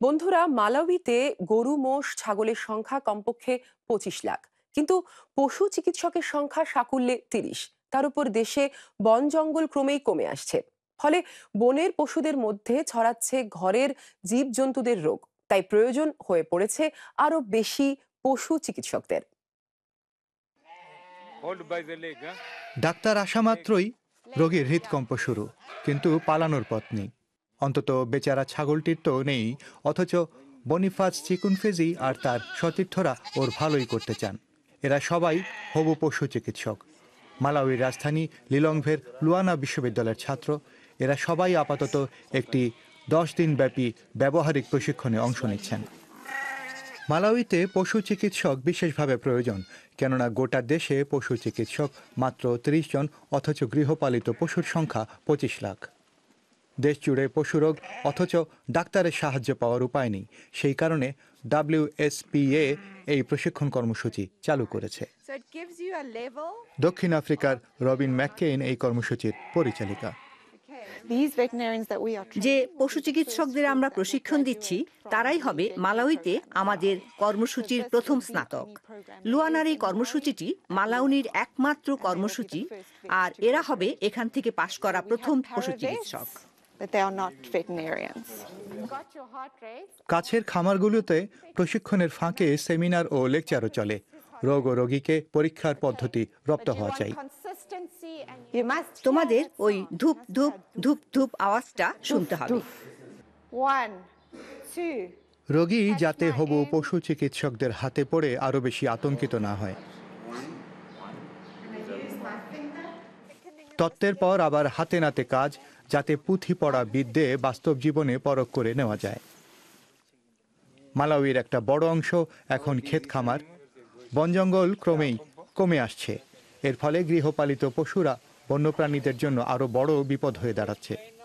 বন্ধুরা মালাউইতে গরু মোষ ছাগলের সংখ্যা কমপক্ষে পঁচিশ লাখ। কিন্তু পশু চিকিৎসকের সংখ্যা সাকুল্যে তিরিশ। তার উপর দেশে বন জঙ্গল ক্রমেই কমে আসছে। ফলে বনের পশুদের মধ্যে ছড়াচ্ছে ঘরের জীবজন্তুদের রোগ। তাই প্রয়োজন হয়ে পড়েছে আরও বেশি পশু চিকিৎসকদের? ডাক্তার আসা মাত্রই রোগীর হৃদকম্প শুরু কিন্তু পালানোর পথ নেই। অন্তত বেচারা ছাগলটির তো নেই, অথচ বনিফাস চিকুনফেজি আর তার সতীর্থরা ওর ভালোই করতে চান। এরা সবাই হবু পশু চিকিৎসক। মালাউইর রাজধানী লিলংভের লুয়ানা বিশ্ববিদ্যালয়ের ছাত্র। এরা সবাই আপাতত একটি দশ দিনব্যাপী ব্যবহারিক প্রশিক্ষণে অংশ নিচ্ছেন। মালাউইতে পশু চিকিৎসক বিশেষভাবে প্রয়োজন, কেননা গোটা দেশে পশু চিকিৎসক মাত্র ত্রিশ জন, অথচ গৃহপালিত পশুর সংখ্যা পঁচিশ লাখ। দেশ জুড়ে পশুরোগ অথচ ডাক্তারের সাহায্য পাওয়ার উপায় নেই। সেই কারণে ডাব্লিউএসপিএ এই প্রশিক্ষণ কর্মসূচি চালু করেছে. দক্ষিণ আফ্রিকার রবিন ম্যাককেইন এই কর্মসূচির পরিচালিকা। যে পশু চিকিৎসকদের আমরা প্রশিক্ষণ দিচ্ছি তারাই হবে মালাউইতে আমাদের কর্মসূচির প্রথম স্নাতক। লুয়ানার এই কর্মসূচিটি মালাউনির একমাত্র কর্মসূচি আর এরা হবে এখান থেকে পাশ করা প্রথম পশু চিকিৎসক। But they are not veterinarians. কাছের খামারগুলোতে প্রশিক্ষণের ফাঁকে সেমিনার ও লেকচারও চলে। রোগ ও রোগীকে পরীক্ষার পদ্ধতি রপ্ত হওয়া চাই। তোমাদের ওই ধূপ ধূপ ধূপ ধূপ আওয়াজটা শুনতে হবে। রোগী যাতে হবু পশু চিকিৎসকদের হাতে পড়ে আরও বেশি আতঙ্কিত না হয়। তত্ত্বের পর আবার হাতে নাতে কাজ যাতে পুঁথি পড়া বিদ্যে বাস্তব জীবনে পরখ করে নেওয়া যায়। মালাউয়ের একটা বড় অংশ এখন ক্ষেত খামার। বনজঙ্গল ক্রমেই কমে আসছে। এর ফলে গৃহপালিত পশুরা বন্যপ্রাণীদের জন্য আরও বড় বিপদ হয়ে দাঁড়াচ্ছে।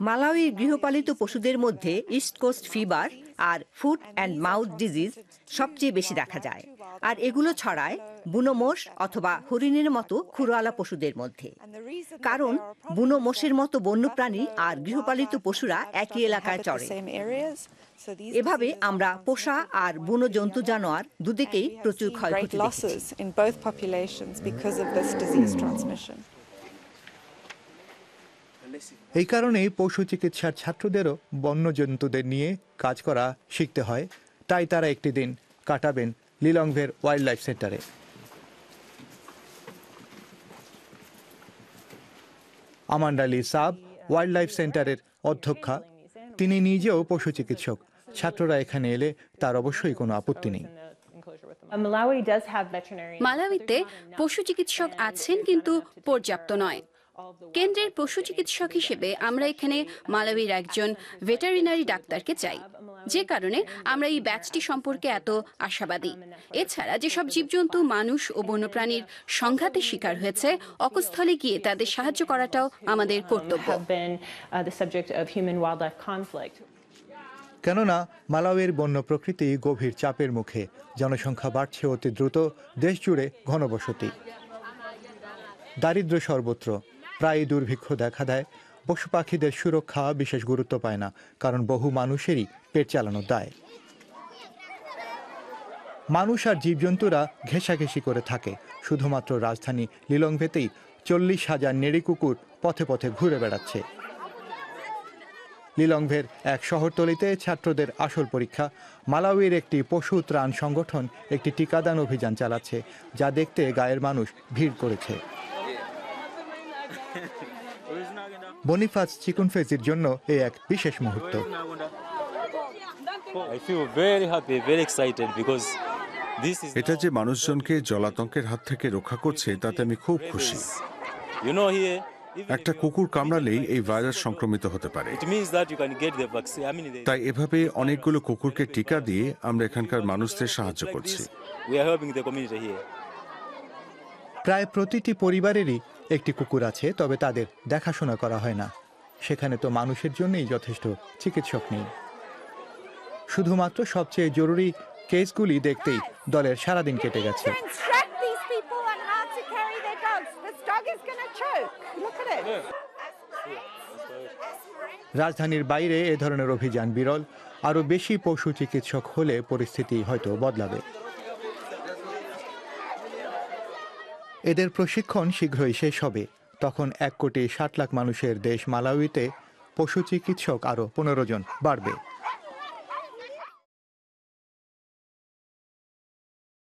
মালাউইর গৃহপালিত পশুদের মধ্যে ইস্ট কোস্ট ফিভার আর ফুট অ্যান্ড মাউথ ডিজিজ সবচেয়ে বেশি দেখা যায়। আর এগুলো ছড়ায় বুনো মোষ অথবা হরিণের মতো খুরোয়ালা পশুদের মধ্যে। কারণ বুনো মোষের মতো বন্যপ্রাণী আর গৃহপালিত পশুরা একই এলাকায় চড়ে। এভাবে আমরা পোষা আর বুনো জন্তু জানোয়ার দুদিকেই প্রচুর ক্ষয়ক্ষতি এই কারণেই পশু চিকিৎসার ছাত্রদেরও বন্যজন্তুদের নিয়ে কাজ করা শিখতে হয়। তাই তারা একটি দিন কাটাবেন লিলংভের ওয়াইল্ড লাইফ সেন্টারে। আমান্ডালি সাব ওয়াইল্ড লাইফ সেন্টারের অধ্যক্ষা। তিনি নিজেও পশু চিকিৎসক। ছাত্ররা এখানে এলে তার অবশ্যই কোনো আপত্তি নেই। মালাউইতে পশু চিকিৎসক আছেন কিন্তু পর্যাপ্ত নয়। কেন্দ্রের পশু চিকিৎসক হিসেবে আমরা এখানে মালাউইর একজন ভেটারিনারি ডাক্তারকে চাই যে কারণে আমরা এই ব্যাচটি সম্পর্কে এত আশাবাদী। এছাড়া যেসব জীবজন্তু মানুষ ও বন্যপ্রাণীর সংঘাতের শিকার হয়েছে অকস্থলে গিয়ে তাদের সাহায্য করাটাও আমাদের কর্তব্য। Uh. কেননা মালাউয়ের বন্য প্রকৃতি গভীর চাপের মুখে জনসংখ্যা বাড়ছে অতি দ্রুত দেশ জুড়ে ঘনবসতি। দারিদ্র্য সর্বত্র প্রায় দুর্ভিক্ষ দেখা দেয়। পশু পাখিদের সুরক্ষা বিশেষ গুরুত্ব পায় না, কারণ বহু মানুষেরই পেট চালানো দায়। মানুষ আর জীবজন্তুরা ঘেঁষাঘেঁষি করে থাকে। শুধুমাত্র রাজধানী লিলংভেতেই চল্লিশ হাজার নেড়ি কুকুর পথে পথে ঘুরে বেড়াচ্ছে। লিলংভের এক শহরতলিতে ছাত্রদের আসল পরীক্ষা। মালাউইর একটি পশু ত্রাণ সংগঠন একটি টিকাদান অভিযান চালাচ্ছে, যা দেখতে গায়ের মানুষ ভিড় করেছে। বনিফাস চিকুনফেজির জন্য এ এক বিশেষ মুহূর্ত। এটা যে মানুষজনকে জলাতঙ্কের হাত থেকে রক্ষা করছে তাতে আমি খুব খুশি। একটা কুকুর কামড়ালেই এই ভাইরাস সংক্রমিত হতে পারে। তাই এভাবে অনেকগুলো কুকুরকে টিকা দিয়ে আমরা এখানকার মানুষদের সাহায্য করছি. প্রায় প্রতিটি পরিবারেরই একটি কুকুর আছে তবে তাদের দেখাশোনা করা হয় না। সেখানে তো মানুষের জন্যই যথেষ্ট চিকিৎসক নেই। শুধুমাত্র সবচেয়ে জরুরি কেসগুলি দেখতেই দলের সারাদিন কেটে গেছে. রাজধানীর বাইরে এ ধরনের অভিযান বিরল। আরও বেশি পশু চিকিৎসক হলে পরিস্থিতি হয়তো বদলাবে। এদের প্রশিক্ষণ শীঘ্রই শেষ হবে। তখন এক কোটি ষাট লাখ মানুষের দেশ মালাউইতে পশু চিকিৎসক আরও পনেরো জন বাড়বে।